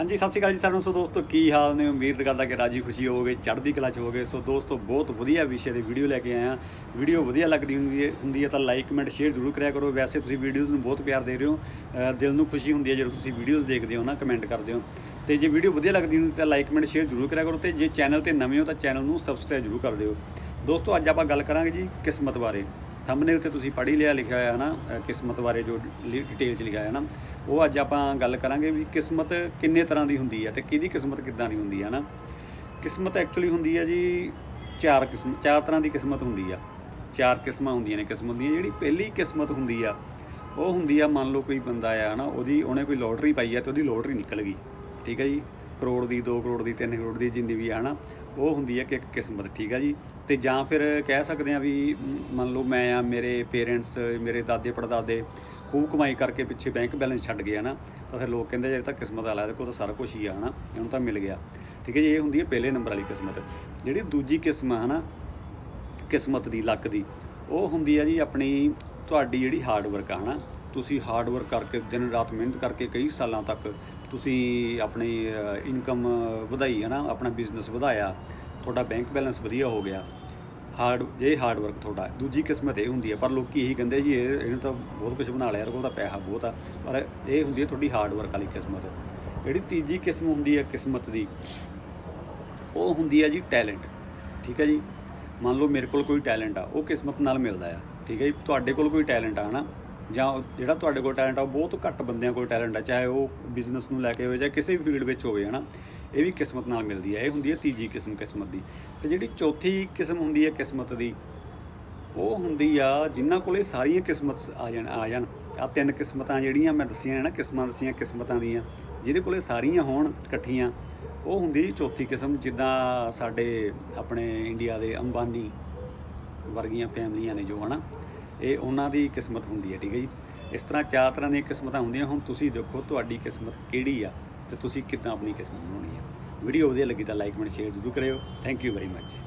ਹਾਂਜੀ, ਸਤਿ ਸ਼੍ਰੀ ਅਕਾਲ ਜੀ ਸਾਰਿਆਂ ਨੂੰ। ਸੋ ਦੋਸਤੋ, ਕੀ ਹਾਲ ਨੇ? ਉਮੀਦ ਕਰਦਾ ਕਿ ਰਾਜੀ ਖੁਸ਼ੀ ਹੋਵੋਗੇ, ਚੜ੍ਹਦੀ ਕਲਾ ਚ ਹੋਵੋਗੇ। ਸੋ ਦੋਸਤੋ, ਬਹੁਤ ਵਧੀਆ ਵਿਸ਼ੇ ਦੀ ਵੀਡੀਓ ਲੈ ਕੇ ਆਇਆ ਵੀਡੀਓ ਵਧੀਆ ਲੱਗਦੀ ਹੁੰਦੀ ਹੈ ਹੁੰਦੀ ਹੈ ਤਾਂ ਲਾਈਕ ਕਮੈਂਟ ਸ਼ੇਅਰ ਜ਼ਰੂਰ ਕਰਿਆ ਕਰੋ। ਵੈਸੇ ਤੁਸੀਂ ਵੀਡੀਓਜ਼ ਨੂੰ ਬਹੁਤ ਪਿਆਰ ਦੇ ਰਹੇ ਹੋ। ਦਿਲ ਨੂੰ ਖੁਸ਼ੀ ਹੁੰਦੀ ਹੈ ਜਦੋਂ ਤੁਸੀਂ ਵੀਡੀਓਜ਼ ਦੇਖਦੇ ਹੋ ਨਾ ਕਮੈਂਟ ਕਰਦੇ ਹੋ। ਤੇ ਜੇ ਵੀਡੀਓ ਵਧੀਆ ਲੱਗਦੀ ਹੁੰਦੀ ਤਾਂ ਲਾਈਕ ਕਮੈਂਟ ਸ਼ੇਅਰ ਜ਼ਰੂਰ ਕਰਿਆ ਕਰੋ ਤੇ ਜੇ ਚੈਨਲ ਤੇ ਨਵੇਂ ਹੋ ਤਾਂ ਚੈਨਲ ਨੂੰ ਸਬਸਕ੍ਰਾਈਬ ਜ਼ਰੂਰ ਕਰ ਦਿਓ। ਦੋਸਤੋ, ਅੱਜ ਆਪਾਂ ਗੱਲ ਕਰਾਂਗੇ ਜੀ ਕਿਸਮਤ ਬਾਰੇ। ਥੰਬਨੇਲ ਤੇ ਤੁਸੀਂ ਪੜ੍ਹ ਹੀ ਲਿਆ ਲਿਖਿਆ ਹੋਇਆ ਹੈ ਨਾ ਕਿਸਮਤ ਬਾਰੇ ਜੋ ਡਿਟੇਲ ਚ ਲਿਖਿਆ ਹੈ ਨਾ, ਉਹ ਅੱਜ ਆਪਾਂ ਗੱਲ ਕਰਾਂਗੇ ਵੀ ਕਿਸਮਤ ਕਿੰਨੇ ਤਰ੍ਹਾਂ ਦੀ ਹੁੰਦੀ ਹੈ ਤੇ ਕਿਹਦੀ ਕਿਸਮਤ ਕਿੱਦਾਂ ਦੀ ਹੁੰਦੀ ਹੈ ਨਾ ਕਿਸਮਤ ਐਕਚੁਅਲੀ ਹੁੰਦੀ ਹੈ ਜੀ ਚਾਰ ਕਿਸਮ, ਚਾਰ ਤਰ੍ਹਾਂ ਦੀ ਕਿਸਮਤ ਹੁੰਦੀ ਆ। ਚਾਰ ਕਿਸਮਾਂ ਹੁੰਦੀਆਂ ਨੇ ਕਿਸਮਤ ਦੀਆਂ ਜਿਹੜੀ ਪਹਿਲੀ ਕਿਸਮਤ ਹੁੰਦੀ ਆ, ਉਹ ਹੁੰਦੀ ਆ ਮੰਨ ਲਓ ਕੋਈ ਬੰਦਾ ਆ ਨਾ ਉਹਦੀ ਉਹਨੇ ਕੋਈ ਲੋਟਰੀ ਪਾਈ ਆ ਤੇ ਉਹਦੀ ਲੋਟਰੀ ਨਿਕਲ ਗਈ, ਠੀਕ ਹੈ ਜੀ। ਕਰੋੜ ਦੀ 2 ਕਰੋੜ ਦੀ 3 ਕਰੋੜ ਦੀ ਜਿੰਨੀ ਵੀ ਆ ਨਾ, ਉਹ ਹੁੰਦੀ ਹੈ ਕਿ ਇੱਕ ਕਿਸਮਤ, ਠੀਕ ਆ ਜੀ? ਤੇ ਜਾਂ ਫਿਰ ਕਹਿ ਸਕਦੇ ਆ ਵੀ ਮੰਨ ਲਓ ਮੈਂ ਆ, ਮੇਰੇ ਪੇਰੈਂਟਸ, ਮੇਰੇ ਦਾਦੇ ਪੜਦਾਦੇ ਖੂਬ ਕਮਾਈ ਕਰਕੇ ਪਿੱਛੇ ਬੈਂਕ ਬੈਲੈਂਸ ਛੱਡ ਗਏ ਨਾ, ਤਾਂ ਫਿਰ ਲੋਕ ਕਹਿੰਦੇ ਜੇ ਤਾਂ ਕਿਸਮਤ ਵਾਲਾ ਇਹਦੇ ਤਾਂ ਸਾਰਾ ਕੁਝ ਹੀ ਆ, ਹਨਾ? ਇਹਨੂੰ ਤਾਂ ਮਿਲ ਗਿਆ। ਠੀਕ ਹੈ ਜੀ? ਇਹ ਹੁੰਦੀ ਹੈ ਪਹਿਲੇ ਨੰਬਰ ਵਾਲੀ ਕਿਸਮਤ। ਜਿਹੜੀ ਦੂਜੀ ਕਿਸਮ ਹੈ ਹਨਾ, ਕਿਸਮਤ ਦੀ, ਲੱਕ ਦੀ, ਉਹ ਹੁੰਦੀ ਹੈ ਜੀ ਆਪਣੀ ਤੁਹਾਡੀ ਜਿਹੜੀ ਹਾਰਡ ਵਰਕ ਆ, ਹਨਾ? ਤੁਸੀਂ ਹਾਰਡ ਵਰਕ ਕਰਕੇ ਦਿਨ ਰਾਤ ਮਿਹਨਤ ਕਰਕੇ ਕਈ ਸਾਲਾਂ ਤੱਕ ਤੁਸੀਂ ਆਪਣੀ ਇਨਕਮ ਵਧਾਈ ਹੈ ਨਾ, ਆਪਣਾ ਬਿਜ਼ਨਸ ਵਧਾਇਆ, ਤੁਹਾਡਾ ਬੈਂਕ ਬੈਲੈਂਸ ਵਧੀਆ ਹੋ ਗਿਆ। ਹਾਰਡ ਜੇ ਹਾਰਡ ਵਰਕ ਤੁਹਾਡਾ ਦੂਜੀ ਕਿਸਮਤ ਇਹ ਹੁੰਦੀ ਹੈ, ਪਰ ਲੋਕੀ ਇਹੀ ਕਹਿੰਦੇ ਜੀ ਇਹਨੇ ਤਾਂ ਬਹੁਤ ਕੁਝ ਬਣਾ ਲਿਆ, ਇਹਦੇ ਕੋਲ ਤਾਂ ਪੈਸਾ ਬਹੁਤ ਆ, ਪਰ ਇਹ ਹੁੰਦੀ ਹੈ ਤੁਹਾਡੀ ਹਾਰਡ ਵਰਕ ਵਾਲੀ ਕਿਸਮਤ। ਜਿਹੜੀ ਤੀਜੀ ਕਿਸਮ ਹੁੰਦੀ ਹੈ ਕਿਸਮਤ ਦੀ, ਉਹ ਹੁੰਦੀ ਹੈ ਜੀ ਟੈਲੈਂਟ ਠੀਕ ਹੈ ਜੀ? ਮੰਨ ਲਓ ਮੇਰੇ ਕੋਲ ਕੋਈ ਟੈਲੈਂਟ ਆ, ਉਹ ਕਿਸਮਤ ਨਾਲ ਮਿਲਦਾ ਆ। ਠੀਕ ਹੈ ਜੀ? ਤੁਹਾਡੇ ਕੋਲ ਕੋਈ ਟੈਲੈਂਟ ਆ ਨਾ ਜਾਂ ਜਿਹੜਾ ਤੁਹਾਡੇ ਕੋਲ ਟੈਲੈਂਟ ਆ, ਉਹ ਬਹੁਤ ਘੱਟ ਬੰਦਿਆਂ ਕੋਲ ਟੈਲੈਂਟ ਆ, ਚਾਹੇ ਉਹ ਬਿਜ਼ਨਸ ਨੂੰ ਲੈ ਕੇ ਹੋਵੇ ਜਾਂ ਕਿਸੇ ਵੀ ਫੀਲਡ ਵਿੱਚ ਹੋਵੇ, ਹਨਾ? ਇਹ ਵੀ ਕਿਸਮਤ ਨਾਲ ਮਿਲਦੀ ਹੈ ਇਹ ਹੁੰਦੀ ਹੈ ਤੀਜੀ ਕਿਸਮ ਕਿਸਮਤ ਦੀ। ਤੇ ਜਿਹੜੀ ਚੌਥੀ ਕਿਸਮ ਹੁੰਦੀ ਹੈ ਕਿਸਮਤ ਦੀ, ਉਹ ਹੁੰਦੀ ਆ ਜਿਨ੍ਹਾਂ ਕੋਲੇ ਸਾਰੀਆਂ ਕਿਸਮਤ ਆ ਜਾਣ ਆ ਜਾਣ। ਆ ਤਿੰਨ ਕਿਸਮਤਾਂ ਜਿਹੜੀਆਂ ਮੈਂ ਦੱਸੀਆਂ ਨੇ ਨਾ, ਕਿਸਮਾਂ ਦੱਸੀਆਂ ਕਿਸਮਤਾਂ ਦੀਆਂ, ਜਿਹਦੇ ਕੋਲੇ ਸਾਰੀਆਂ ਹੋਣ ਇਕੱਠੀਆਂ, ਉਹ ਹੁੰਦੀ ਜੀ ਚੌਥੀ ਕਿਸਮ, ਜਿੱਦਾਂ ਸਾਡੇ ਆਪਣੇ ਇੰਡੀਆ ਦੇ ਅੰਬਾਨੀ ਵਰਗੀਆਂ ਫੈਮਲੀਆਂ ਨੇ ਜੋ, ਹਨਾ? ਇਹ ਉਹਨਾਂ ਦੀ ਕਿਸਮਤ ਹੁੰਦੀ ਹੈ, ਠੀਕ ਹੈ ਜੀ। ਇਸ ਤਰ੍ਹਾਂ ਚਾਰ ਤਰ੍ਹਾਂ ਦੀਆਂ ਕਿਸਮਤਾਂ ਹੁੰਦੀਆਂ, ਹੁਣ ਤੁਸੀਂ ਦੇਖੋ ਤੁਹਾਡੀ ਕਿਸਮਤ ਕਿਹੜੀ ਆ ਤੇ ਤੁਸੀਂ ਕਿੱਦਾਂ ਆਪਣੀ ਕਿਸਮਤ ਬਣਾਉਣੀ ਆ। ਵੀਡੀਓ ਵਧੀਆ ਲੱਗੀ ਤਾਂ ਲਾਈਕ ਕਮੈਂਟ ਸ਼ੇਅਰ ਜ਼ਰੂਰ ਕਰਿਓ। Thank you very much